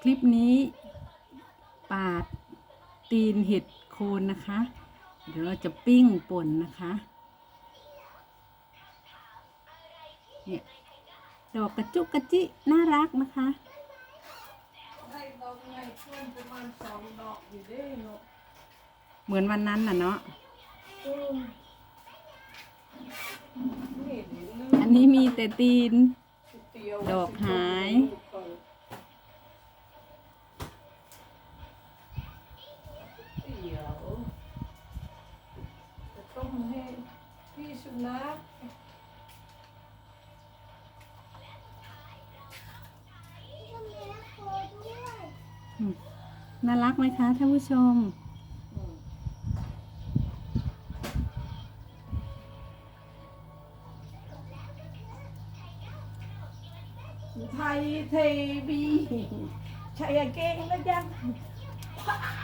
คลิปนี้ ปาดตีนเห็ดโคนนะคะ เดี๋ยวเราจะปิ้งป่นนะคะเนี่ยดอกกระจุกกระจิ น่ารักนะคะ เหมือนวันนั้นน่ะเนาะอันนี้มีแต่ตีน ดอกหาย นัขน่ารักไหมคะท่านผู้ชม ไทยเทวีใช้เก่งนะจ๊ะ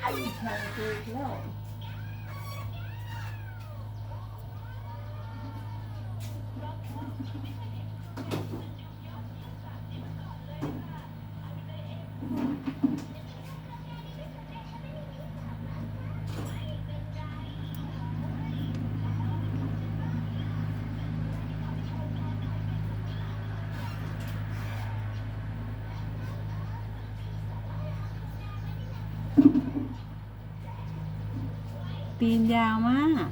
ไอ้ใช้เก่งแล้ว ตีนยาวมาก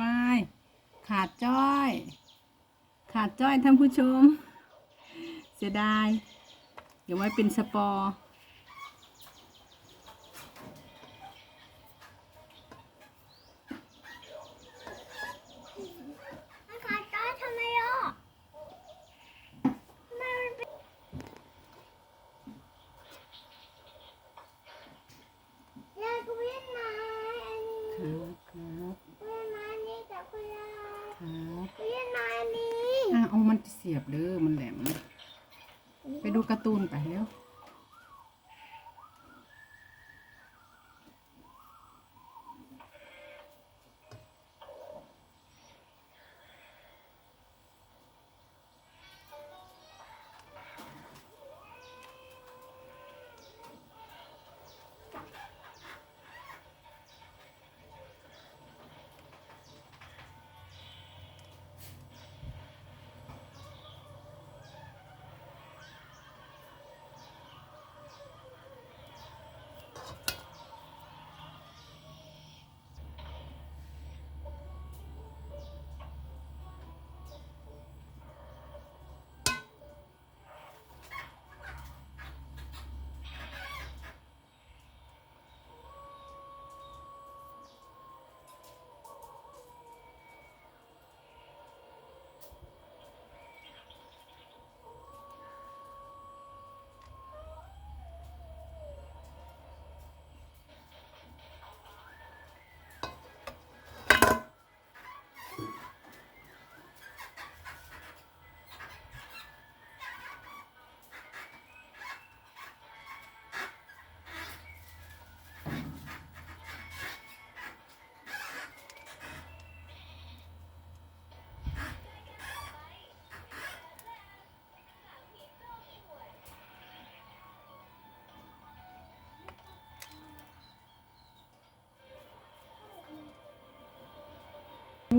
วายขาดจ้อย ขาดจ้อยท่านผู้ชม เสียดาย เดี๋ยวไว้เป็นสปอร์ มันขาดจ้อยทำไมอะทำไมมันเป็นยายก็เวียนมาอันนี้ ครับครับ เวียนมาอันนี้กับคุณยาย ครับ เวียนมาอันนี้ อะเอามันเสียบเด้อมันแหลม ไป ดูการ์ตูนไปแล้ว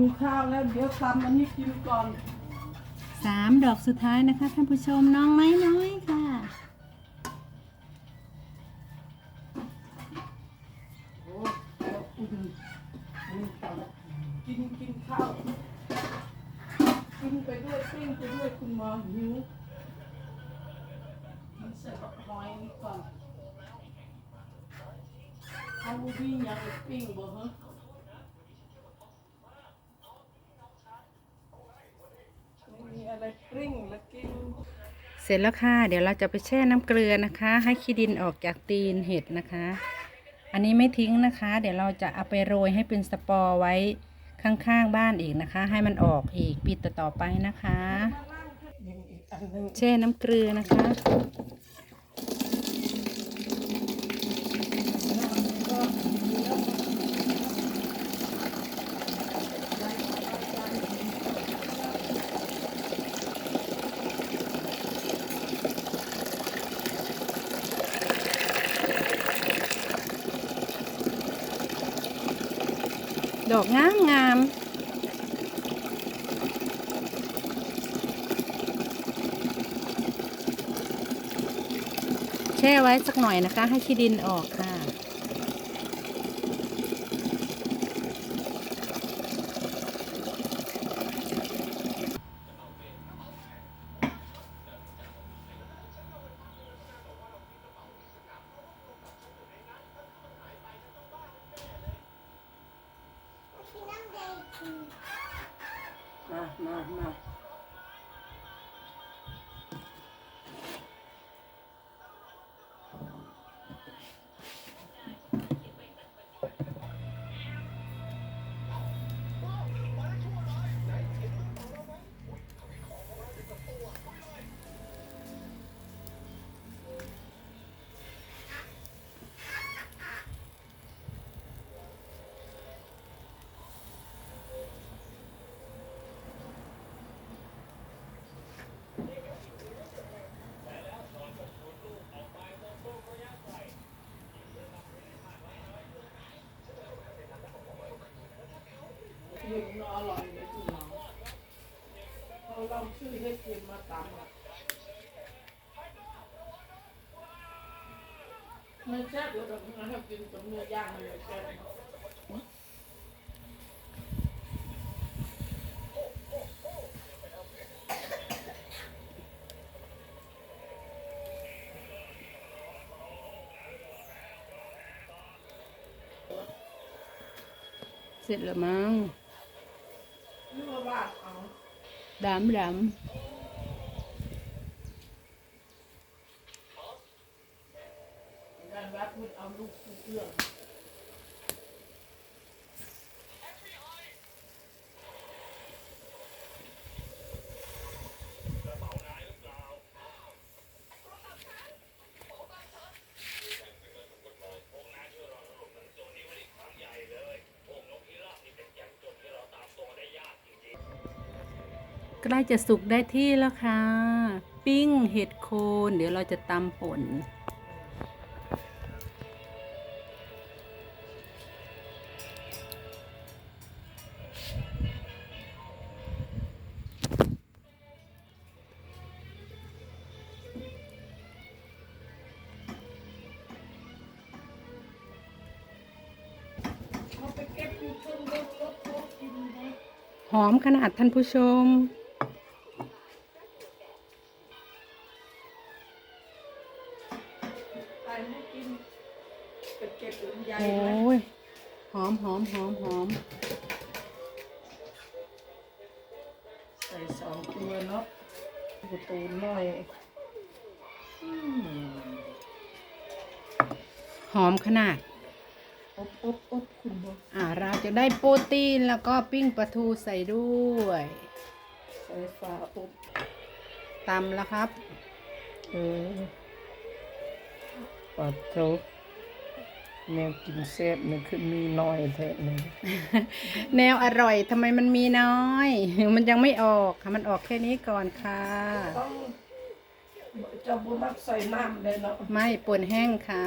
กินข้าวแล้วเดี๋ยวทำอันนี้กินก่อน สามดอกสุดท้ายนะคะท่านผู้ชมน้องน้อยน้อยๆค่ะ โอ้เดี๋ยวอุ่นอันนี้ก่อนกินกินข้าว กินไปด้วยปิ้งไปด้วยคุณหมอหิวกินเสร็จก็หอยนี่ก่อนเอาวิ่งยังปิ้งบ่ฮะไม่มี อะไรปิ้งแล้วกินเสร็จแล้วค่ะ เดี๋ยวเราจะไปแช่น้ำเกลือนะคะ ให้ขี้ดินออกจากตีนเห็ดนะคะ อันนี้ไม่ทิ้งนะคะ เดี๋ยวเราจะเอาไปโรยให้เป็นสปอร์ไว้ข้างๆบ้านอีกนะคะ ให้มันออกอีกปีต่อๆไปนะคะ ยังอีกอันหนึงแช่น้ำเกลือนะคะ ดอกงามงามแช่ไว้สักหน่อยนะคะ ให้ขี้ดินออกค่ะ เย็นอร่อยเลยคุณหมอเขาลองชื่อให้กินมาตำอะไม่แซ่บเดี๋ยวเราให้กินกับเนื้อย่างเลยแซ่บ。เสร็จแล้วมั้ง นึกว่าบ้านเอา ดำดการวัดมันเอาลูกเอื้องำ ใกล้จะสุกได้ที่แล้วค่ะ ปิ้งเห็ดโคนเดี๋ยวเราจะตำป่นหอมขนาดท่านผู้ชม อมขนาดอบอบอบคุณบ่อ่าเราจะได้โปรตีนแล้วก็ปิ้งปลาทูใส่ด้วยใส่ฟ้าอบตำแล้วครับเออปัดโตแนวกินแซ่บนี่คือมีน้อยแท้เลยแนวอร่อยทำไมมันมีน้อย มันยังไม่ออกค่ะมันออกแค่นี้ก่อนค่ะ จ้บุญรักใส่น้ำเลยเนาะไม่ป่นแห้งค่ะ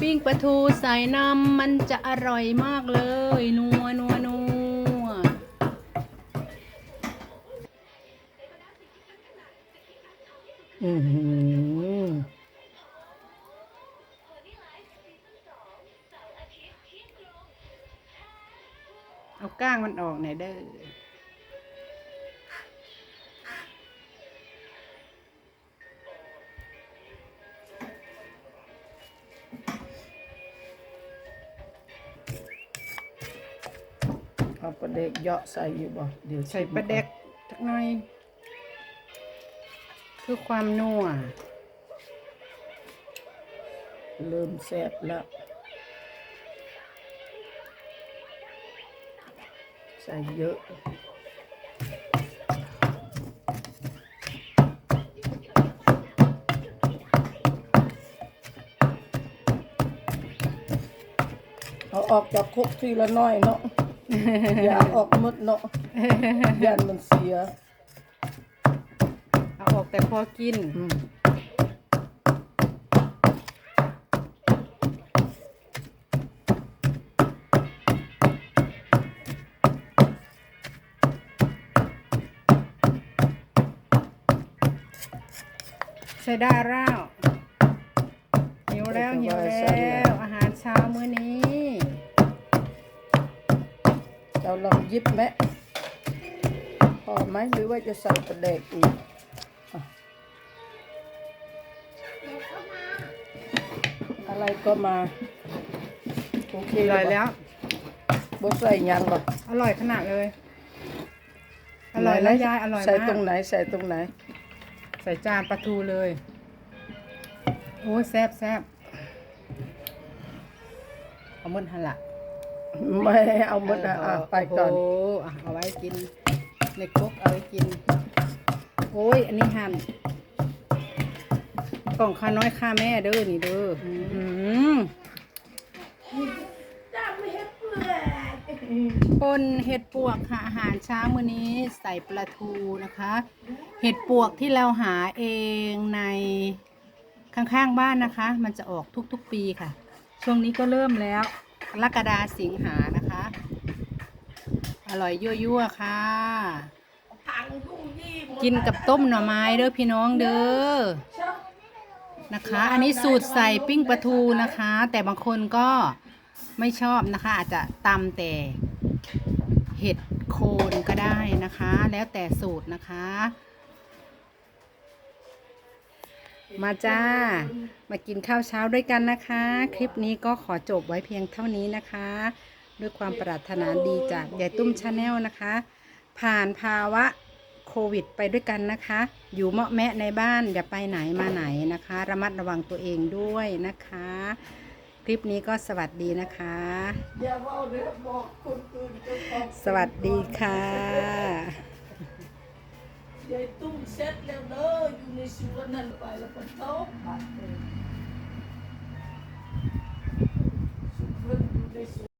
ปิ้งปลาทูใส่น้ำมันจะอร่อยมากเลย นัวนัว เอาก้างมันออกหน่อยเด้อเอาประเด็กเหยาะใส่อยู่บ่เดี๋ยวใส่ปลาแดกสักหน่อย คือความนัวเริ่มแซ่บแล้ว ใส่เยอะเอาออกจากคุกทีละน้อยเนาะ อย่าออกหมดเนาะยันมันเสีย เอาออกแต่พอกิน อืม ใส่ได้แล้วหิวแล้วหิวแล้ว อาหารเช้ามื้อนี้เจ้าลองหยิบไหมพอไหมหรือว่าจะใส่ประเด็กอีกอะเดี๋ยวก็มาอะไรก็มาโอเคอร่อยแล้วบ่ใส่หยังบ่อร่อยขนาดเลย อร่อยแล้วยายอร่อยใส่มาตรงกไหนใส่ตรงไหนใส่จานปลาทูเลย โอ้ยแซ่บแซ่บเอามือหันละไม่เอาหมดนะอะไปก่อนโอ้โหอะเอาไว้กิน ในครกเอาไว้กิน โอ้ย อันนี้หั่นกล่องข้าน้อยข้าแม่เด้อนี่เด้ออืม ปนเห็ดปวกค่ะอาหารเช้ามื้อนี้ใส่ปลาทูนะคะ เห็ดปวกที่เราหาเองในข้างๆบ้านนะคะ มันจะออกทุกๆปีค่ะ ช่วงนี้ก็เริ่มแล้วกรกฎาสิงหานะคะ อร่อยยั่วๆค่ะ กินกับต้มหน่อไม้เด้อพี่น้องเด้อนะคะ อันนี้สูตรใส่ปิ้งปลาทูนะคะ แต่บางคนก็ ไม่ชอบนะคะ อาจจะตำแต่เห็ดโคนก็ได้นะคะ แล้วแต่สูตรนะคะ มาจ้า มากินข้าวเช้าด้วยกันนะคะ คลิปนี้ก็ขอจบไว้เพียงเท่านี้นะคะ ด้วยความปรารถนาดีจากยายตุ้มชาแนลนะคะ ผ่านภาวะโควิดไปด้วยกันนะคะ อยู่เมาะแมะในบ้านอย่าไปไหนมาไหนนะคะ ระมัดระวังตัวเองด้วยนะคะ คลิปนี้ก็สวัสดีนะคะอย่าเว่าเด้อบอกคนอื่นเจ้าของสวัสดีค่ะยายตุ้มเสร็จแล้วเด้ออยู่ในสวนนั่นไปแล้วก็โต๊ะบัดเออสุดเพิ่นอยู่ในสวน